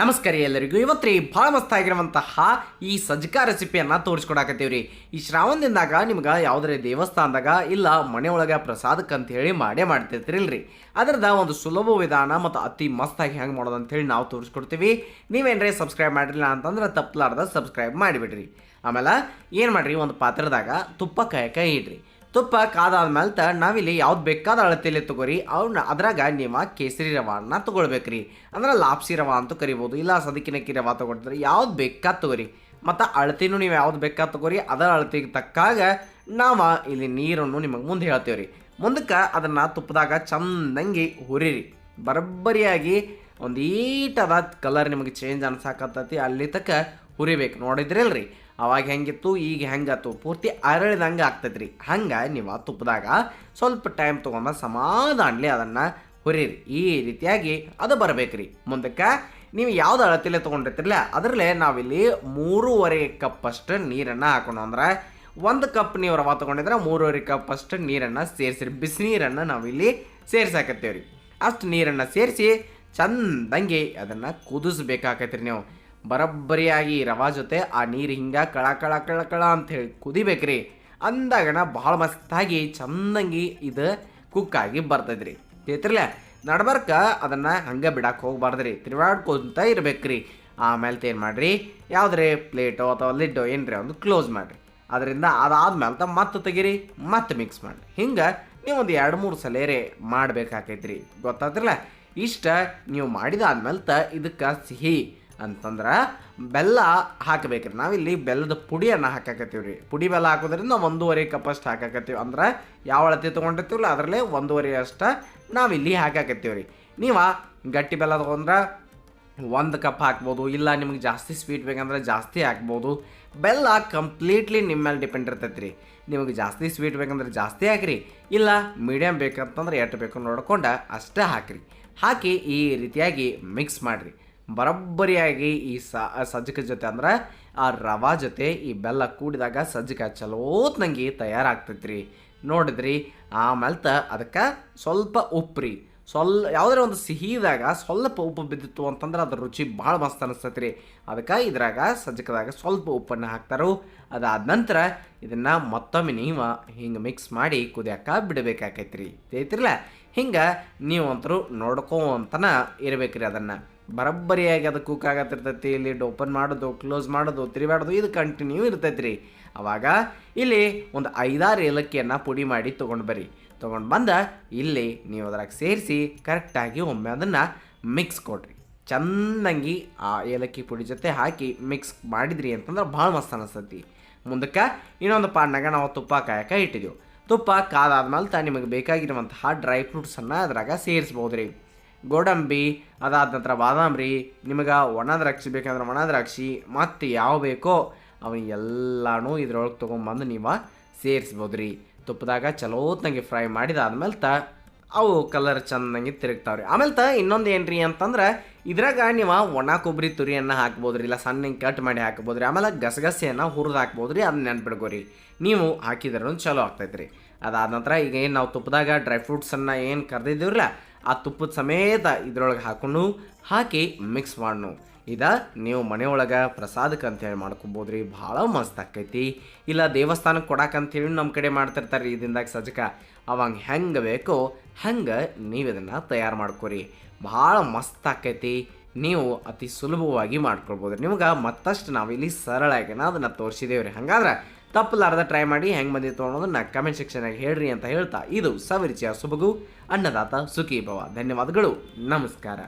ನಮಸ್ಕಾರ ಎಲ್ಲರಿಗೂ. ಇವತ್ತು ರೀ ಭಾಳ ಮಸ್ತಾಗಿರುವಂತಹ ಈ ಸಜ್ಜಕ ರೆಸಿಪಿಯನ್ನು ತೋರಿಸ್ಕೊಡಾಕತ್ತೀವಿ ರೀ ಈ ಶ್ರಾವಣದಿಂದಾಗ ನಿಮ್ಗೆ ಯಾವುದೇ ದೇವಸ್ಥಾನದಾಗ ಇಲ್ಲ ಮನೆ ಒಳಗೆ ಪ್ರಸಾದಕ್ಕೆ ಅಂತ ಹೇಳಿ ಮಾಡೇ ಮಾಡ್ತಿರ್ತ್ರಿಲ್ರಿ. ಅದರದ ಒಂದು ಸುಲಭ ವಿಧಾನ ಮತ್ತು ಅತಿ ಮಸ್ತಾಗಿ ಹೆಂಗೆ ಮಾಡೋದು ಅಂತೇಳಿ ನಾವು ತೋರಿಸ್ಕೊಡ್ತೀವಿ. ನೀವೇನ್ರಿ ಸಬ್ಸ್ಕ್ರೈಬ್ ಮಾಡಿರಲಿಲ್ಲ ಅಂತಂದ್ರೆ ತಪ್ಪಲಾರ್ದ ಸಬ್ಸ್ಕ್ರೈಬ್ ಮಾಡಿಬಿಡ್ರಿ. ಆಮೇಲೆ ಏನು ಮಾಡಿರಿ, ಒಂದು ಪಾತ್ರದಾಗ ತುಪ್ಪ ಕಾಯಕ ಇಡ್ರಿ. ತುಪ್ಪ ಕಾದಾದ್ಮೇಲೆ ತ ನಾವಿಲ್ಲಿ ಯಾವ್ದು ಬೇಕಾದ ಅಳತೆಯಲ್ಲಿ ತಗೋರಿ ಅವ್ರನ್ನ ಅದ್ರಾಗ ನೀವು ಕೇಸರಿ ರವಾನ ತಗೊಳ್ಬೇಕ್ರಿ. ಅಂದ್ರೆ ಲಾಪ್ಸಿ ರವಾ ಅಂತ ಕರಿಬೋದು, ಇಲ್ಲ ಸದಕಿನಕ್ಕಿ ರವಾ ತಗೊಳ್ತಾರೆ, ಯಾವ್ದು ಬೇಕಾದ ತಗೋರಿ. ಮತ್ತು ಅಳತೆನೂ ನೀವು ಯಾವ್ದು ಬೇಕಾದ ತಗೋರಿ, ಅದರ ಅಳತೆಗೆ ತಕ್ಕಾಗ ನಾವು ಇಲ್ಲಿ ನೀರನ್ನು ನಿಮಗೆ ಮುಂದೆ ಹೇಳ್ತೇವೆ ರೀ ಮುಂದಕ್ಕೆ ಅದನ್ನು ತುಪ್ಪದಾಗ ಚಂದಂಗಿ ಹುರಿರಿ. ಬರಬ್ಬರಿಯಾಗಿ ಒಂದು ಈಟದ ಕಲರ್ ನಿಮಗೆ ಚೇಂಜ್ ಅನ್ಸಾಕತ್ತೈತಿ, ಅಲ್ಲಿ ತಕ್ಕ ಹುರಿಬೇಕು. ನೋಡಿದ್ರಲ್ರಿ? ಅವಾಗ ಹೆಂಗಿತ್ತು, ಈಗ ಹೆಂಗಾತು ಪೂರ್ತಿ ಅರಳಿದಂಗೆ ರೀ ಹಂಗೆ ನೀವು ಆ ತುಪ್ಪದಾಗ ಸ್ವಲ್ಪ ಟೈಮ್ ತೊಗೊಂಬ ಸಮಾಧಾನಲಿ ಅದನ್ನು ಹುರಿರಿ. ಈ ರೀತಿಯಾಗಿ ಅದು ಬರಬೇಕ್ರಿ. ಮುಂದಕ್ಕೆ ನೀವು ಯಾವ್ದು ಅಳತಿಲೆ ತೊಗೊಂಡಿರ್ತಿರಲ್ಲ, ಅದರಲ್ಲೇ ನಾವಿಲ್ಲಿ ಮೂರುವರೆ ಕಪ್ಪಷ್ಟು ನೀರನ್ನು ಹಾಕೋಣ ಅಂದ್ರೆ, ಒಂದು ಕಪ್ ನೀವು ರವಾ ತೊಗೊಂಡಿದ್ರೆ ಮೂರುವರೆ ಕಪ್ ಅಷ್ಟು ನೀರನ್ನು ಸೇರಿಸಿರಿ. ಬಿಸಿನೀರನ್ನು ನಾವಿಲ್ಲಿ ಸೇರಿಸಾಕತ್ತೇವೆ ರೀ ಅಷ್ಟು ನೀರನ್ನು ಸೇರಿಸಿ ಚಂದಂಗೆ ಅದನ್ನು ಕುದಿಸ್ಬೇಕಾಕೈತ್ರಿ ನೀವು. ಬರಬ್ಬರಿಯಾಗಿ ರವಾ ಜೊತೆ ಆ ನೀರು ಹಿಂಗೆ ಕಳ ಕಳ ಕಳ ಕಳ ಅಂಥೇಳಿ ಕುದಿಬೇಕ್ರಿ. ಅಂದಾಗಣ ಭಾಳ ಮಸ್ತಾಗಿ ಚಂದಂಗಿ ಇದು ಕುಕ್ಕಾಗಿ ಬರ್ತೈತ್ರಿ ತಿಳಿತಿರ್ಲ ನಡ್ಬರ್ಕ ಅದನ್ನು ಹಂಗೆ ಬಿಡಕ್ಕೆ ಹೋಗ್ಬಾರ್ದ್ರಿ. ತಿರುಗಾಡ್ಕೊಂತ ಇರ್ಬೇಕ್ರಿ. ಆಮೇಲೆ ಏನು ಮಾಡಿರಿ? ಯಾವುದ್ರಿ ಪ್ಲೇಟೋ ಅಥವಾ ಲಿಡ್ಡೋ ಏನ್ರಿ ಒಂದು ಕ್ಲೋಸ್ ಮಾಡಿರಿ. ಅದರಿಂದ ಅದಾದ್ಮೇಲೆ ತ ಮತ್ತೆ ತೆಗೀರಿ, ಮತ್ತೆ ಮಿಕ್ಸ್ ಮಾಡಿರಿ. ಹಿಂಗೆ ನೀವು ಒಂದು ಎರಡು ಮೂರು ಸಲೇರೆ ಮಾಡಬೇಕಾಗೈತ್ರಿ ಗೊತ್ತಾದ್ರಲ್ಲ ಇಷ್ಟ ನೀವು ಮಾಡಿದ ಆದ್ಮೇಲೆ ತ ಇದಕ್ಕೆ ಸಿಹಿ ಅಂತಂದ್ರೆ ಬೆಲ್ಲ ಹಾಕಬೇಕ್ರಿ. ನಾವಿಲ್ಲಿ ಬೆಲ್ಲದ ಪುಡಿಯನ್ನು ಹಾಕಾಕತ್ತೀವಿ ರೀ ಪುಡಿ ಬೆಲ್ಲ ಹಾಕೋದ್ರಿಂದ ಒಂದೂವರೆ ಕಪ್ ಅಷ್ಟು ಹಾಕಾಕತ್ತೀವಿ. ಅಂದ್ರೆ ಯಾವ ಅಳತೆ ತೊಗೊಂಡಿರ್ತೀವಲ್ಲ ಅದರಲ್ಲೇ ಒಂದೂವರೆ ಅಷ್ಟು ನಾವಿಲ್ಲಿ ಹಾಕಾಕತ್ತೀವಿ ರೀ ನೀವು ಗಟ್ಟಿ ಬೆಲ್ಲ ತೊಗೊಂಡ್ರೆ ಒಂದು ಕಪ್ ಹಾಕ್ಬೋದು, ಇಲ್ಲ ನಿಮ್ಗೆ ಜಾಸ್ತಿ ಸ್ವೀಟ್ ಬೇಕಂದ್ರೆ ಜಾಸ್ತಿ ಹಾಕ್ಬೋದು. ಬೆಲ್ಲ ಕಂಪ್ಲೀಟ್ಲಿ ನಿಮ್ಮ ಮೇಲೆ ಡಿಪೆಂಡ್ ಇರ್ತೈತೆ ರೀ ನಿಮಗೆ ಜಾಸ್ತಿ ಸ್ವೀಟ್ ಬೇಕಂದ್ರೆ ಜಾಸ್ತಿ ಹಾಕಿರಿ, ಇಲ್ಲ ಮೀಡಿಯಮ್ ಬೇಕಂತಂದ್ರೆ ಎಷ್ಟು ಬೇಕು ನೋಡ್ಕೊಂಡು ಅಷ್ಟೇ ಹಾಕಿರಿ. ಹಾಕಿ ಈ ರೀತಿಯಾಗಿ ಮಿಕ್ಸ್ ಮಾಡಿರಿ. ಬರೋಬ್ಬರಿಯಾಗಿ ಈ ಸಜ್ಜಕ ಜೊತೆ ಅಂದ್ರೆ ಆ ರವಾ ಜೊತೆ ಈ ಬೆಲ್ಲ ಕೂಡಿದಾಗ ಸಜ್ಜಕ ಚಲೋತ್ನಂಗೆ ತಯಾರಾಗ್ತೈತ್ರಿ. ನೋಡಿದ್ರಿ ಆಮೇಲೆ ಅದಕ್ಕೆ ಸ್ವಲ್ಪ ಉಪ್ಪು ರೀ ಸ್ವಲ್ಪ ಯಾವುದಾರ ಒಂದು ಸಿಹಿದಾಗ ಸ್ವಲ್ಪ ಉಪ್ಪು ಬಿದ್ದಿತ್ತು ಅಂತಂದ್ರೆ ಅದ್ರ ರುಚಿ ಭಾಳ ಮಸ್ತ್ ಅನಿಸ್ತೈತೆ ರೀ ಅದಕ್ಕೆ ಇದ್ರಾಗ ಸಜ್ಜಕದಾಗ ಸ್ವಲ್ಪ ಉಪ್ಪನ್ನು ಹಾಕ್ತಾರೋ. ಅದಾದ ನಂತರ ಇದನ್ನು ಮತ್ತೊಮ್ಮೆ ನೀವು ಹಿಂಗೆ ಮಿಕ್ಸ್ ಮಾಡಿ ಕುದಿಯಕ್ಕೆ ಬಿಡಬೇಕಾಕೈತೆ ರೀ ಹಿಂಗ ಅಂತರೂ ನೋಡ್ಕೊಂತನ ಇರ್ಬೇಕ್ರಿ ಅದನ್ನು. ಬರಬ್ಬರಿಯಾಗಿ ಅದು ಕುಕ್ ಇಲ್ಲಿ ಓಪನ್ ಮಾಡೋದು ಕ್ಲೋಸ್ ಮಾಡೋದು, ತಿರುಗಾಡೋದು, ಇದು ಕಂಟಿನ್ಯೂ ಇರ್ತೈತಿ ರೀ ಅವಾಗ ಇಲ್ಲಿ ಒಂದು ಐದಾರು ಏಲಕ್ಕಿಯನ್ನು ಪುಡಿ ಮಾಡಿ ತೊಗೊಂಡು ಬರ್ರಿ. ತೊಗೊಂಡು ಬಂದ ಇಲ್ಲಿ ನೀವು ಅದ್ರಾಗ ಸೇರಿಸಿ ಕರೆಕ್ಟಾಗಿ ಒಮ್ಮೆ ಅದನ್ನು ಮಿಕ್ಸ್ ಕೊಡ್ರಿ. ಚಂದಂಗಿ ಆ ಏಲಕ್ಕಿ ಪುಡಿ ಜೊತೆ ಹಾಕಿ ಮಿಕ್ಸ್ ಮಾಡಿದ್ರಿ ಅಂತಂದ್ರೆ ಭಾಳ ಮಸ್ತ್ ಅನಿಸ್ತೈತಿ. ಮುಂದಕ್ಕೆ ಇನ್ನೊಂದು ಪಾಡ್ನಾಗ ನಾವು ತುಪ್ಪ, ಕಾಯಕ ಇಟ್ಟಿದ್ದೆವು ತುಪ್ಪ ಕಾದಾದ್ಮೇಲೆ ತಾ ನಿಮಗೆ ಬೇಕಾಗಿರುವಂತಹ ಡ್ರೈ ಫ್ರೂಟ್ಸನ್ನು ಅದ್ರಾಗ ಸೇರಿಸ್ಬೋದು ರೀ ಗೋಡಂಬಿ, ಅದಾದ ನಂತರ ಬಾದಾಮ್ರಿ ನಿಮಗೆ ಒಣ ದ್ರಾಕ್ಷಿ ಬೇಕಂದ್ರೆ ಒಣ ದ್ರಾಕ್ಷಿ, ಮತ್ತು ಯಾವ ಬೇಕೋ ಅವನ್ನ ಎಲ್ಲನೂ ಇದ್ರೊಳಗೆ ತೊಗೊಂಬಂದು ನೀವು ಸೇರಿಸ್ಬೋದು ರೀ ತುಪ್ಪದಾಗ ತಂಗಿ ಫ್ರೈ ಮಾಡಿದಾದ್ಮೇಲೆ ತ ಅವು ಕಲರ್ ಚಂದಂಗೆ ತಿರುಗ್ತಾವ್ರಿ. ಆಮೇಲೆ ತ ಇನ್ನೊಂದು ಏನು ರೀ ಅಂತಂದ್ರೆ ಇದ್ರಾಗ ನೀವು ಒಣ ಕೊಬ್ಬರಿ ತುರಿಯನ್ನು ಹಾಕ್ಬೋದು ರೀ ಇಲ್ಲ ಸಣ್ಣ ಕಟ್ ಮಾಡಿ ಹಾಕ್ಬೋದು ರೀ ಆಮೇಲೆ ಗಸಗಸೆಯನ್ನು ಹುರಿದು ಹಾಕ್ಬೋದು ರೀ ಅದನ್ನ ನೆನ್ಪಿಡ್ಕೋರಿ. ನೀವು ಹಾಕಿದ್ರೂ ಚಲೋ ಆಗ್ತೈತೆ ರೀ ಅದಾದ ನಂತರ ಈಗ ಏನು ನಾವು ತುಪ್ಪದಾಗ ಡ್ರೈ ಫ್ರೂಟ್ಸನ್ನು ಏನು ಕರೆದಿದ್ದೀವ್ರಲ್ಲ ಆ ತುಪ್ಪದ ಸಮೇತ ಇದ್ರೊಳಗೆ ಹಾಕೊಂಡು ಹಾಕಿ ಮಿಕ್ಸ್ ಮಾಡೋಣ ಇದ ನೀವು ಮನೆಯೊಳಗೆ ಪ್ರಸಾದಕ್ಕೆ ಅಂತೇಳಿ ಮಾಡ್ಕೊಬೋದು ರೀ ಭಾಳ ಮಸ್ತ್ ಆಕೈತಿ. ಇಲ್ಲ ದೇವಸ್ಥಾನಕ್ಕೆ ಕೊಡಕ್ಕಂಥೇಳಿ ನಮ್ಮ ಕಡೆ ಮಾಡ್ತಿರ್ತಾರೆ ರೀ ಇದಿಂದಾಗ ಸಜ್ಜಕ. ಅವಾಗ ಹೆಂಗೆ ಬೇಕೋ ಹಂಗೆ ನೀವು ಇದನ್ನು ತಯಾರು ಮಾಡ್ಕೊರಿ. ಭಾಳ ಮಸ್ತ್ ಆಕೈತಿ. ನೀವು ಅತಿ ಸುಲಭವಾಗಿ ಮಾಡ್ಕೊಳ್ಬೋದು ನಿಮ್ಗೆ ಮತ್ತಷ್ಟು ನಾವಿಲ್ಲಿ ಸರಳಾಗಿನ ಅದನ್ನು ತೋರಿಸಿದೇವ್ರಿ. ಹಂಗಾದ್ರೆ ತಪ್ಪಲಾರ್ದ ಟ್ರೈ ಮಾಡಿ ಹೆಂಗೆ ಬಂದಿತ್ತು ಅನ್ನೋದನ್ನ ಕಮೆಂಟ್ ಸೆಕ್ಷನಾಗಿ ಹೇಳ್ರಿ ಅಂತ ಹೇಳ್ತಾ, ಇದು ಸವಿರುಚಿಯ ಸುಬಗು, ಅನ್ನದಾತ ಸುಖಿ ಭವ ಧನ್ಯವಾದಗಳು. ನಮಸ್ಕಾರ.